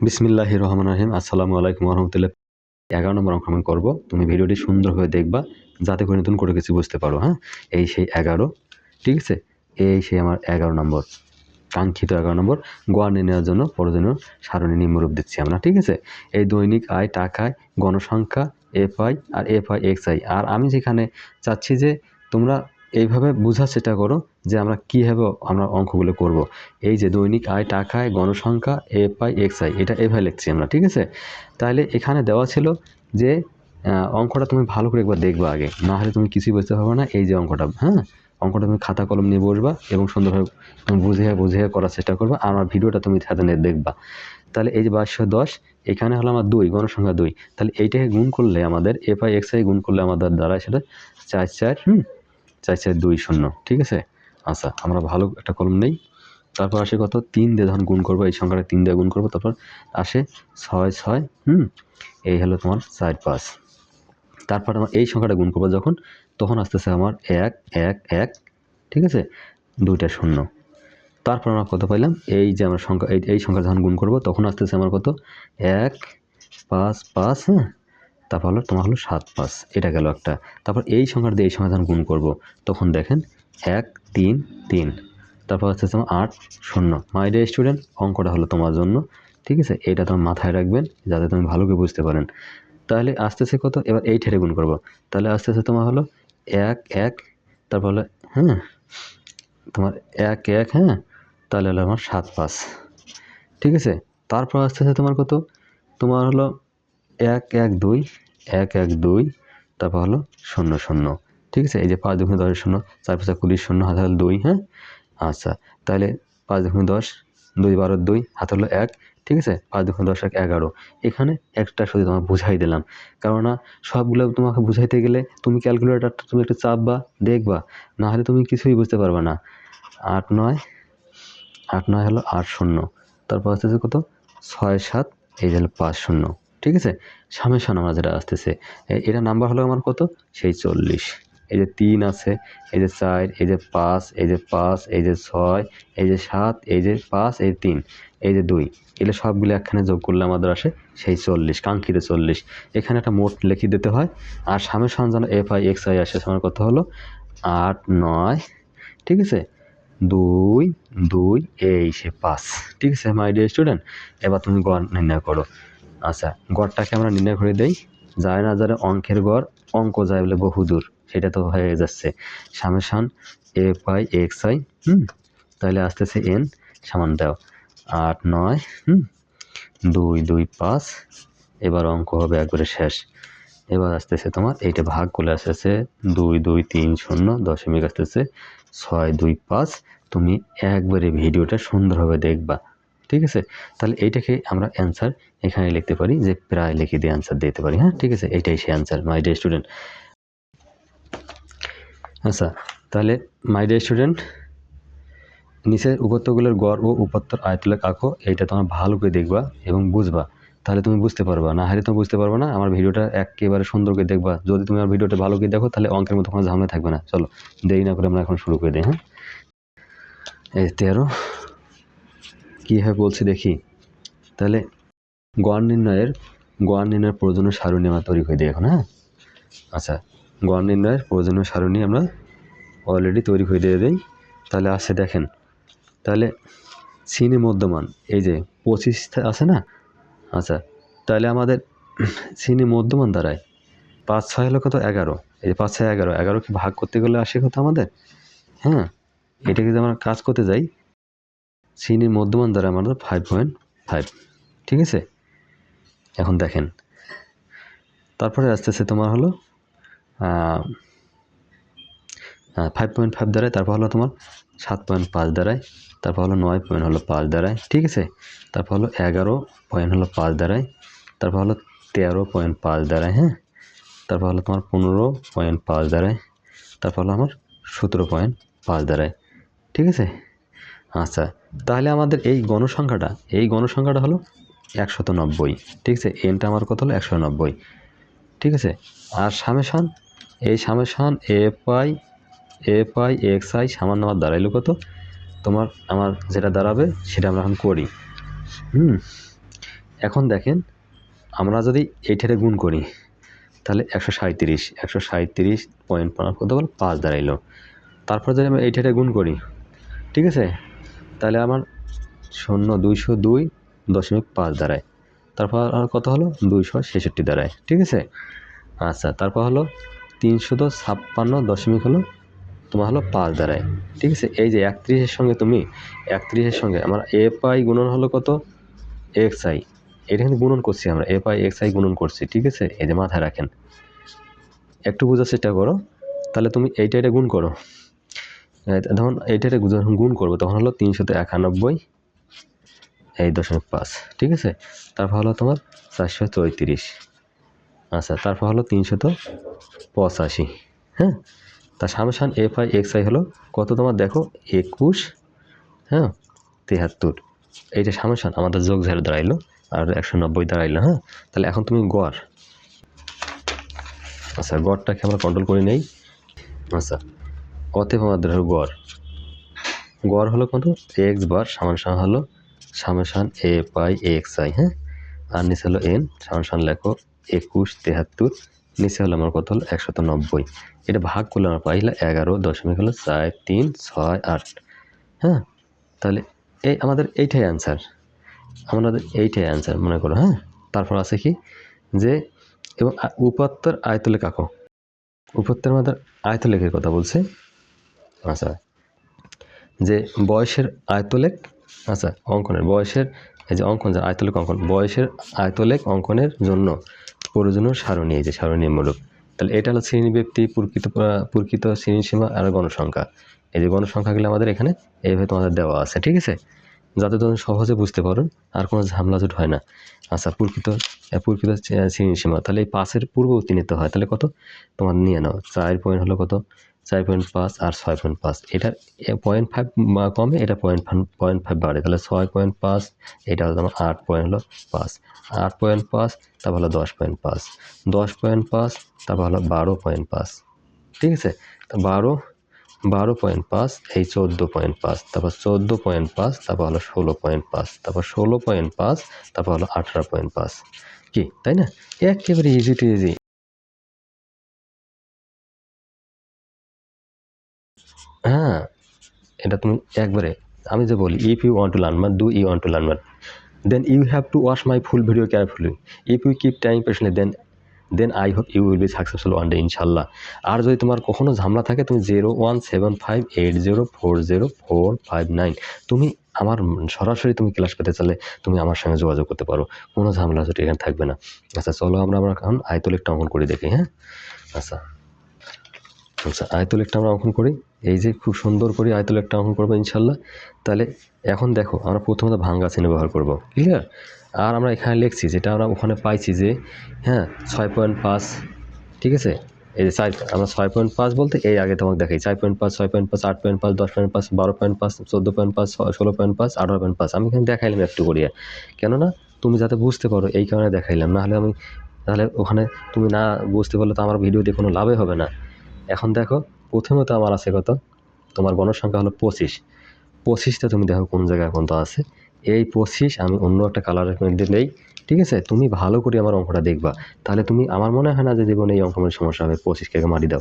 বিসমিল্লাহ রহমান রহিম। আসসালামু আলাইকুম রহমতুল্লাহ। এগারো নম্বর অঙ্ক আমি করব। তুমি ভিডিওটি সুন্দরভাবে দেখবা, যাতে করে নতুন করে কিছু বুঝতে পারো হ্যাঁ? এই সেই এগারো, ঠিক আছে? এই সেই আমার এগারো নম্বর, কাঙ্ক্ষিত এগারো নম্বর। গোয়া নিয়ে নেওয়ার জন্য প্রয়োজনীয় সারণী নিম্নরূপ দিচ্ছি আমরা, ঠিক আছে? এই দৈনিক আয় টাকায় গণসংখ্যা এফ আই আর এফ আই এক্স আই। আর আমি যেখানে চাচ্ছি যে তোমরা এইভাবে বোঝার চেষ্টা করো যে আমরা কীভাবে আমরা অঙ্কগুলো করব। এই যে দৈনিক আয় টাকায় গণসংখ্যা এফ আই এক্স আই, এটা এভাবে লিখছি আমরা, ঠিক আছে? তাহলে এখানে দেওয়া ছিল যে অঙ্কটা তুমি ভালো করে একবার দেখবা আগে, না হলে তুমি কিছুই বুঝতে পারবে না, এই যে অঙ্কটা হ্যাঁ? অঙ্কটা তুমি খাতা কলম নিয়ে বসবা এবং সুন্দরভাবে বুঝে বুঝে করার চেষ্টা করবা, আর আমার ভিডিওটা তুমি সাথে নিয়ে দেখবা। তাহলে এই যে বাইশশো দশ, এখানে হলো আমার দুই, গণসংখ্যা দুই। তাহলে এইটাকে গুণ করলে আমাদের এফ আই এক্স আই গুণ করলে আমাদের দাঁড়ায় সেটা চার চার, হুম? চার দুই শূন্য, ঠিক আছে? আচ্ছা আমরা ভালো একটা কলম নেই। তারপর আসে কত? তিন দিয়ে যখন গুণ করব, এই সংখ্যাটা তিন দিয়ে গুণ করব, তারপর আসে ছয় ছয়, হুম? এই হলো তোমার চার, পাঁচ। তারপর আমার এই সংখ্যাটা গুণ করব যখন, তখন আসতেছে আমার এক এক এক, ঠিক আছে? দুইটা শূন্য। তারপর আমরা কত পাইলাম? এই যে আমার সংখ্যা, এই এই সংখ্যা যখন গুণ করব, তখন আসতেছে আমার কত? এক, পাঁচ পাঁচ হ্যাঁ? তারপর হলো তোমার হলো সাত পাঁচ, এটা গেল একটা। তারপর এই সংখ্যাটা দিয়ে এই যখন গুণ করব। তখন দেখেন, এক, তিন তিন। তারপর হচ্ছে তোমার আট, শূন্য। মাই ডে স্টুডেন্ট অঙ্কটা হলো তোমার জন্য, ঠিক আছে? এটা তোমার মাথায় রাখবেন, যাতে তুমি ভালো করে বুঝতে পারেন। তাহলে আস্তে আস্তে কত? এবার এই ঠেরে গুণ করব। তাহলে আস্তে আস্তে তোমার হলো এক এক, তারপর হলো হ্যাঁ? তোমার এক এক হ্যাঁ? তাহলে হলো আমার সাত, পাঁচ। ঠিক আছে? তারপর আস্তে আস্তে তোমার কত? তোমার হলো এক এক দুই, এক এক দুই, তারপর হলো শূন্য শূন্য। ঠিক আছে? এই যে পাঁচ দুগুণে দশের শূন্য, চার পাঁচা কুড়ি শূন্য, হাত হলো দুই হ্যাঁ? আচ্ছা তাহলে পাঁচ দুগুণে দশ, দুই বারো দুই, হাত হলো এক, ঠিক আছে? পাঁচ দুগুণে দশ, এক এগারো। এখানে একটা শুধু তোমাকে বুঝাই দিলাম। কেননা সবগুলো তোমাকে বুঝাইতে গেলে তুমি ক্যালকুলেটারটা তুমি একটু চাপবা, দেখবা না হলে তুমি কিছুই বুঝতে পারবে না। আট নয় আট নয় হলো আট শূন্য, তারপর আসতেছে কত? ছয় সাত, এই হলো পাঁচ শূন্য। ঠিক আছে? সামনে আমার যেটা আসতেছে এটা নাম্বার হলো আমার কত? সেই চল্লিশ। এই যে তিন আছে, এই যে চার, এই যে পাঁচ, এই যে পাঁচ, এই যে ছয়, এই যে সাত, এই যে পাঁচ, এই তিন, এই যে দুই। এগুলো সবগুলো একখানে যোগ করলে আমাদের আসে সেই চল্লিশ, কাঙ্ক্ষিত চল্লিশ। এখানে একটা মোট লিখে দিতে হয়। আর সামনে যেন এফ আই এক্স আই আসে, আমার কত হলো? আট, নয়, ঠিক আছে? দুই দুই, এই সে পাঁচ, ঠিক আছে মাই ডিয়ার স্টুডেন্ট এবার তুমি গড় নির্ণয় করো। আচ্ছা গড়টাকে আমরা নির্ণয় করে দেই। যায় না যারা অঙ্কের গড়, অঙ্ক যায় বলে বহুদূর। সেটা তো হয়ে যাচ্ছে। Summation A I X I, হুম? তাহলে আসতেছে এন, সামান দাও। আট, নয়, হুম? দুই দুই, পাঁচ, এবার অঙ্ক হবে একবারে শেষ। এবার আসতেছে তোমার, এইটা ভাগ করে আসতেছে দুই দুই, তিন, শূন্য, দশমিক আসতেছে ছয়, দুই, পাঁচ। তুমি একবারে ভিডিওটা সুন্দরভাবে দেখবা। ঠিক আছে? তাহলে এইটাকে আমরা অ্যান্সার এখানে লিখতে পারি যে প্রায় লিখে দিয়ে অ্যান্সার দিতে পারি হ্যাঁ? ঠিক আছে? এইটাই সে অ্যান্সার মাই ডে স্টুডেন্ট আচ্ছা তাহলে মাই ডে স্টুডেন্ট নিচের উপত্যগুলোর গড় ও উপত্যর আয়তলেখ আঁকো, এইটা তোমার ভালো করে দেখবা এবং বুঝবা। তাহলে তুমি বুঝতে পারবা, না হলে তুমি বুঝতে পারবা না, আমার ভিডিওটা একেবারে সুন্দর করে দেখবা। যদি তুমি আমার ভিডিওটা ভালো করে দেখো, তাহলে অঙ্কের মতো কোনো ঝামেলা থাকবে না। চলো, দেরি না করে আমরা এখন শুরু করে দিই হ্যাঁ? এই তেরো কীভাবে বলছি দেখি? তাহলে গড় নির্ণয়ের গড় নির্ণয়ের প্রয়োজনীয় সারণী আমরা তৈরি করে দিই এখন হ্যাঁ? আচ্ছা গড় নির্ণয়ের প্রয়োজনীয় সারণী আমরা অলরেডি তৈরি করে দিয়ে দিই। তাহলে আসে দেখেন, তাহলে সিনি মধ্যমান, এই যে পঁচিশ আছে না? আচ্ছা তাহলে আমাদের সিনি মধ্যমান দাঁড়ায়। পাঁচ ছয় হলো কত? এগারো। এই পাঁচ ছয়, এগারো এগারোকে ভাগ করতে গেলে আসে কত আমাদের? হ্যাঁ এটাকে যদি আমরা কাজ করতে যাই সিনির মধ্যমান দ্বারা আমাদের ফাইভ পয়েন্ট ফাইভ ঠিক আছে? এখন দেখেন। তারপরে আস্তে আস্তে তোমার হলো ফাইভ পয়েন্ট ফাইভ দাঁড়ায় তারপর হলো তোমার সাত পয়েন্ট পাঁচ দাঁড়ায় তারপর হলো নয় পয়েন্ট হলো পাঁচ দাঁড়ায় ঠিক আছে? তারপর হলো এগারো পয়েন্ট হলো পাঁচ দাঁড়ায় তারপর হলো তেরো পয়েন্ট পাঁচ দাঁড়ায় হ্যাঁ? তারপর হলো তোমার পনেরো পয়েন্ট পাঁচ দাঁড়ায় তারপর হলো আমার সতেরো পয়েন্ট পাঁচ দাঁড়ায় ঠিক আছে? আচ্ছা তাহলে আমাদের এই গণসংখ্যাটা এই গণসংখ্যাটা হলো একশত নব্বই। ঠিক আছে? এনটা আমার কত হলো? একশো নব্বই। ঠিক আছে? আর সামেশান? এই summation F I F I X I সামান্য আমার দাঁড়াইলো কত? তোমার, আমার যেটা দাঁড়াবে সেটা আমরা এখন করি। হুম? এখন দেখেন, আমরা যদি এইটারে গুণ করি, তাহলে একশো সাঁত্রিশ একশো সাঁত্রিশ পয়েন্ট কত বল? পাঁচ দাঁড়াইলো। তারপর যদি আমরা এইটারে গুণ করি, ঠিক আছে? তাহলে আমার শূন্য দুইশো দুই দশমিক পাঁচ দাঁড়ায়। তারপর আর কত হলো? দুইশো ছেষট্টি দাঁড়ায়। ঠিক আছে? আচ্ছা তারপর হলো তিনশত ছাপ্পান্ন দশমিক হলো, তোমার হলো পাঁচ দাঁড়ায়। ঠিক আছে? এই যে একত্রিশের সঙ্গে তুমি, একত্রিশের সঙ্গে আমার এ পাই গুণন হলো কত? X I. এটা কিন্তু গুণন করছি আমরা, এ পাই এক্স আই গুণন করছি। ঠিক আছে? এই যে মাথায় রাখেন। একটু বোঝার চেষ্টা করো। তাহলে তুমি এইটা এটা গুণ করো। তখন এইটা এটা যখন গুণ করব, তখন হলো তিনশত একানব্বই, এই দশমিক পাঁচ, ঠিক আছে? তারপর হলো তোমার চারশো চৌত্রিশ আচ্ছা তারপর হলো তিনশত পঁচাশি হ্যাঁ? তার summation F I, X I হলো কত তোমার দেখো? একুশ হ্যাঁ? তেহাত্তর, এইটা সামসান আমাদের যোগ ঝাড় দাঁড়াইলো, আর একশো নব্বই দাঁড়াইলো হ্যাঁ? তাহলে এখন তুমি গড় আচ্ছা গড়টাকে আমরা কন্ট্রোল করে নেই আচ্ছা। অতএব আমাদের হলো গড়। গড় হলো কত? এক্স বার সমান সমান হলো সামসান এ পাই এক্স আই হ্যাঁ? আর নিচে হলো এন সমান সমান লেখো একুশ তেহাত্তর। নিচে হলো আমার কত হলো? একশত নব্বই। এটা ভাগ করলে আমরা পাইলে এগারো দশমিক হলো চার তিন ছয় আট হ্যাঁ? তাহলে এই আমাদের এইটাই অ্যান্সার আমাদের এইটাই অ্যান্সার মনে করো হ্যাঁ? তারপর আছে কি? যে এবং উপাত্তর আয়তলে কাকো উপাত্তর আমাদের আয়তলেখের কথা বলছে। আচ্ছা। যে বয়সের আয়তলেখ আচ্ছা অঙ্কনের বয়সের, এই যে অঙ্কন যে আয়তলেখ অঙ্কন, বয়সের আয়তলেখ অঙ্কনের জন্য প্রয়োজনীয় সারণী, এই যে সারণীমূলক তাহলে এটা হলো শ্রেণি ব্যক্তি, প্রকৃত প্রকৃত শ্রেণীসীমা আর গণসংখ্যা। এই যে গণসংখ্যাগুলো আমাদের এখানে এইভাবে তোমাদের দেওয়া আছে, ঠিক আছে? যাতে তুমি সহজে বুঝতে পারো, আর কোনো ঝামেলা জুট হয় না। আচ্ছা প্রকৃত প্রকৃত শ্রেণীসীমা তাহলে এই পাশের পূর্ববর্তী নিতে হয়, তাহলে কত? তোমার নিয়ে নাও, চার পয়েন্ট হলো কত? চার পয়েন্ট পাঁচ আর ছয় পয়েন্ট পাঁচ এটার পয়েন্ট ফাইভ কমে এটা পয়েন্ট পয়েন্ট ফাইভ বাড়ে। তাহলে ছয় পয়েন্ট পাঁচ এটা হলো তোমার আট পয়েন্ট হলো পাঁচ। আট পয়েন্ট পাঁচ তারপর হলো দশ পয়েন্ট পাঁচ দশ পয়েন্ট পাঁচ তারপর হলো বারো পয়েন্ট পাঁচ ঠিক আছে? তো বারো বারো পয়েন্ট পাঁচ এই চোদ্দ পয়েন্ট পাঁচ তারপর চোদ্দ পয়েন্ট পাঁচ তারপর হলো ষোলো পয়েন্ট পাঁচ তারপর ষোলো পয়েন্ট পাঁচ তারপর হলো আঠারো পয়েন্ট পাঁচ কি? তাই না? একেবারে ইজি টু ইজি হ্যাঁ এটা তুমি একবারে, আমি যে বলি if you want to learn but do you want to learn but then you have to watch my full video carefully if you keep time patiently then then I hope you will be successful one day ইনশাল্লাহ আর যদি তোমার কখনো ঝামেলা থাকে, তুমি zero one seven five eight zero four zero four five nine তুমি আমার সরাসরি তুমি ক্লাস পেতে চাইলে তুমি আমার সঙ্গে যোগাযোগ করতে পারো। কোনো ঝামেলা যদি এখানে থাকবে না। আচ্ছা চলো আমরা আমরা এখন আয়তলেখটা অঙ্কন করে দেখি হ্যাঁ? আচ্ছা। আচ্ছা আয়তলেখটা আমরা অঙ্কন করি। এই যে খুব সুন্দর করে আয়তলেখটা অঙ্কন করব ইনশাল্লাহ। তাহলে এখন দেখো, আমরা প্রথমত ভাঙ্গা চিহ্ন ব্যবহার করব ক্লিয়ার আর আমরা এখানে লিখছি, যেটা আমরা ওখানে পাইছি যে হ্যাঁ ছয় পয়েন্ট পাঁচ, ঠিক আছে? এই যে চার, আমরা ছয় পয়েন্ট পাঁচ বলতে এই আগে তোমাকে দেখাই, চার পয়েন্ট পাঁচ, ছয় পয়েন্ট পাঁচ, আট পয়েন্ট পাঁচ, দশ পয়েন্ট পাঁচ, বারো পয়েন্ট পাঁচ, চোদ্দ পয়েন্ট পাঁচ ষোলো পয়েন্ট পাঁচ, আঠারো পয়েন্ট পাঁচ। আমি এখানে দেখাইলাম একটু করিয়া। কেননা, তুমি যাতে বুঝতে পারো, এই কারণে দেখাইলাম। নাহলে আমি, তাহলে ওখানে তুমি না বুঝতে পারলে তো আমার ভিডিও দিয়ে কোনো লাভই হবে না। এখন দেখো, প্রথমত আমার আছে কত? তোমার গণসংখ্যা হলো পঁচিশ। পঁচিশটা তুমি দেখো কোন জায়গায় পর্যন্ত আছে। এই পঁচিশ আমি অন্য একটা কালারের মধ্যে নেই, ঠিক আছে? তুমি ভালো করে আমার অঙ্কটা দেখবা। তাহলে তুমি, আমার মনে হয় না যে জীবনে এই অঙ্কের সমস্যা হবে। পঁচিশকে মারি দাও।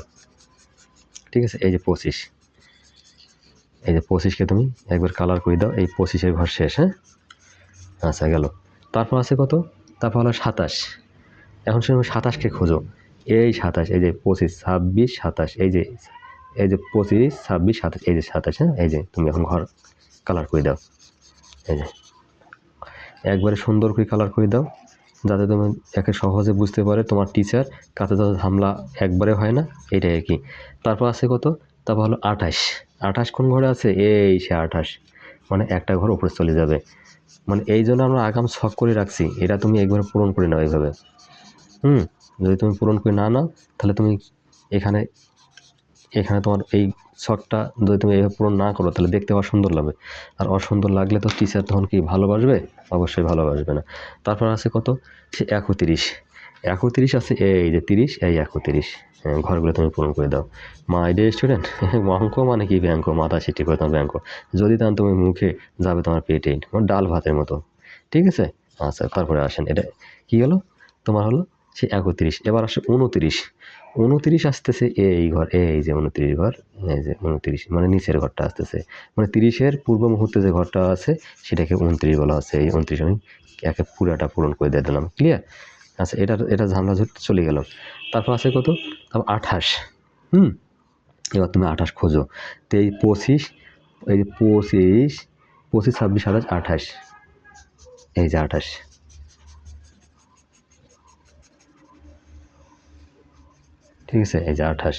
ঠিক আছে? এই যে পঁচিশ। এই যে পঁচিশকে তুমি একবার কালার করে দাও। এই পঁচিশের ঘর শেষ হ্যাঁ? আচ্ছা গেল। তারপর আছে কত? তারপর হলো সাতাশ। এখন সে সাতাশকে খোঁজো। এই সাতাশ, এই যে পঁচিশ, ছাব্বিশ, সাতাশ, এই যে এই যে পঁচিশ, ছাব্বিশ, সাতাশ, এই যে সাতাশ হ্যাঁ? এই যে তুমি এখন ঘর কালার করে দাও। এই যে, একবারে সুন্দর করে কালার করে দাও, যাতে তুমি একে সহজে বুঝতে পারে তোমার টিচার কাছে যাতে হামলা একবারে হয় না, এটাই আর কি। তারপর আছে কত? তারপর হলো আঠাশ। আঠাশ কোন ঘরে আছে? এই সে আঠাশ। মানে একটা ঘর উপরে চলে যাবে। মানে এই জন্য আমরা আগাম ছক করে রাখছি। এটা তুমি একবার পূরণ করে নাও এইভাবে। হুম? যদি তুমি পূরণ করে না নাও তাহলে তুমি এখানে এখানে তোমার এই শখটা যদি তুমি এইভাবে পূরণ না করো তাহলে দেখতে অসুন্দর লাগবে। আর অসুন্দর লাগলে তো টিচার তখন কি ভালোবাসবে? অবশ্যই ভালোবাসবে না। তারপর আছে কত? সে একত্রিশ। একত্রিশ আছে এই যে তিরিশ এই একত্রিশ। হ্যাঁ, ঘরগুলো তুমি পূরণ করে দাও। মাই ডে স্টুডেন্ট অঙ্ক মানে কি ব্যাঙ্ক মাথা সেটি করে তোমার ব্যাঙ্ক যদি তখন তুমি মুখে যাবে তোমার পেটে ডাল ভাতের মতো। ঠিক আছে? আচ্ছা তারপরে আসেন। এটা কী হলো? তোমার হলো সে একত্রিশ। এবার আসে উনত্রিশ। উনতিরিশ আসতেছে এই ঘর, এই যে উনত্রিশ ঘর, এই যে উনতিরিশ মানে নিচের ঘরটা আসতেছে। মানে তিরিশের পূর্ব মুহূর্তে যে ঘরটা আছে, সেটাকে উনত্রিশ বলা হচ্ছে। এই উনত্রিশ আমি একে পুরাটা পূরণ করে দিয়ে দিলাম। ক্লিয়ার আচ্ছা এটা এটা ঝামলা ঝুট চলে গেল। তারপর আছে কত? তারপর আঠাশ। হুম? এবার তুমি আঠাশ খোঁজো। তো এই পঁচিশ, এই যে পঁচিশ পঁচিশ, ছাব্বিশ, সাতাশ, আঠাশ। এই যে আঠাশ। ঠিক আছে এই যে আঠাশ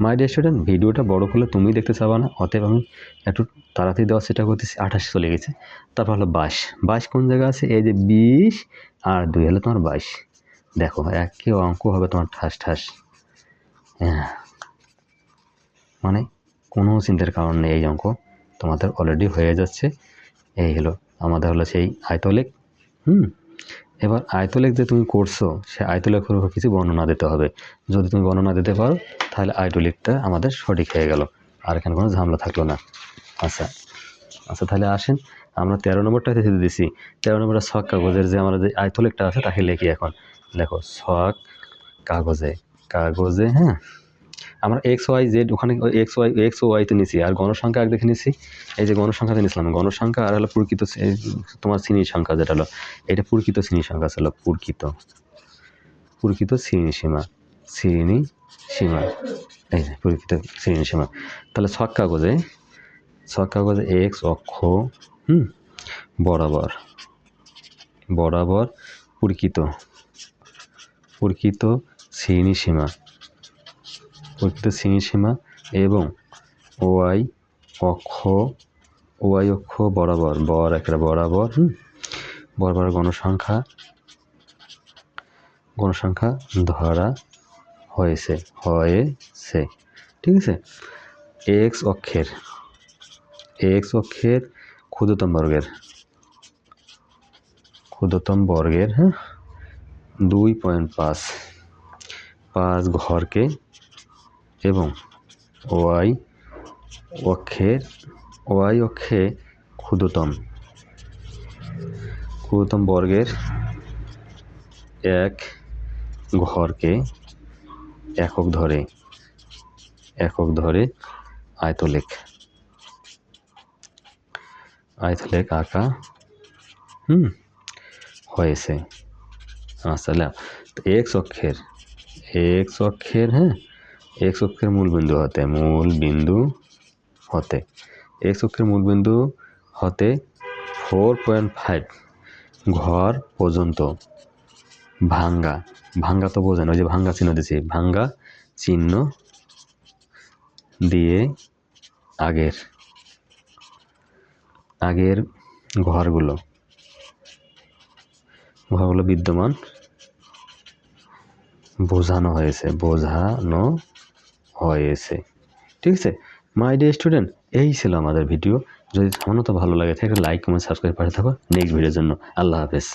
মাই ডিয়ার স্টুডেন্ট ভিডিওটা বড় করলে তুমি দেখতে চাবা না। অতএব আমি একটু তাড়াতাড়ি দেওয়ার সেটা করতেছি। আঠাশ চলে গেছে। তারপর হলো বাইশ। বাইশ কোন জায়গায় আছে? এই যে বিশ আর দুই হলো তোমার বাইশ। দেখো একই অঙ্ক হবে তোমার ঠাস ঠাস। হ্যাঁ। মানে কোনো চিন্তার কারণ নেই এই অঙ্ক। তোমাদের অলরেডি হয়ে যাচ্ছে। এই হলো, আমাদের হলো সেই আয়তলেখ। হুম? এবার আয়তলেখ যে তুমি করছ, সে আয়তলেখের উপর কিছু বর্ণনা দিতে হবে। যদি তুমি বর্ণনা দিতে পারো, তাহলে আয়তলেখটা আমাদের সঠিক হয়ে গেল। আর এখানে কোনো ঝামেলা থাকল না। আচ্ছা আচ্ছা তাহলে আসেন। আমরা তেরো নম্বরটা দিতে দিছি। তেরো নম্বরটা ছক কাগজের যে আমাদের যে আয়তলেখটা আছে, তাকে লিখি এখন। দেখো শখ কাগজে কাগজে হ্যাঁ? আমরা এক্স ওয়াই জেড ওখানে এক্স ওয়াই এক্স ও ওয়াইতে নিছি, আর গণসংখ্যা এক দেখে নিছি, এই যে গণসংখ্যাতে নিছিলাম, গণসংখ্যা আর হলো প্রকৃত তোমার শ্রেণির সংখ্যা যেটা হলো, এটা প্রকৃত শ্রেণির সংখ্যা ছিল প্রকৃত প্রকৃত শ্রেণি সীমা শ্রেণি সীমা, এই যে প্রকৃত শ্রেণি সীমা, তাহলে ছক কাগজে ছক কাগজে এক্স অক্ষ, হুম, বরাবর বরাবর প্রকৃত প্রকৃত শ্রেণি সীমা প্রকৃত শ্রেণি সীমা এবং ওয়াই অক্ষ ওয়াই অক্ষ বরাবর, বর একটা বরাবর, হুম? বরাবর গণসংখ্যা গণসংখ্যা ধরা হয়েছে হয়েছে, ঠিক আছে? এক্স অক্ষের এক্স অক্ষের ক্ষুদ্রতম বর্গের ক্ষুদ্রতম বর্গের হ্যাঁ? দুই পয়েন্ট পাঁচ পাঁচ ঘরকে এবং ওয়াই অক্ষের ওয়াই অক্ষে ক্ষুদ্রতম। ক্ষুদ্রতম বর্গের এক ঘরকে একক ধরে একক ধরে আয়তলেখ। আয়তলেখ আঁকা, হুম, হয়েছে। আচ্ছা এক্স অক্ষের এক্স অক্ষের হ্যাঁ এক্স অক্ষের মূল বিন্দু হতে, মূল বিন্দু হতে। এক্স অক্ষের মূল বিন্দু হতে ফোর পয়েন্ট ফাইভ ঘর পর্যন্ত ভাঙ্গা। ভাঙ্গা তো বোঝেন, ওই যে ভাঙ্গা চিহ্ন দিয়েছি, ভাঙ্গা চিহ্ন দিয়ে আগের আগের ঘরগুলো ঘরগুলো বিদ্যমান বোঝানো হয়েছে, বোঝানো হয়েছে ঠিক আছে? মাই ডে স্টুডেন্ট এই ছিল আমাদের ভিডিও যদি সামান্য ভালো লাগে থাকে লাইক কমেন্ট সাবস্ক্রাইব করে থাকো। নেক্সট ভিডিওর জন্য। আল্লাহ হাফেজ।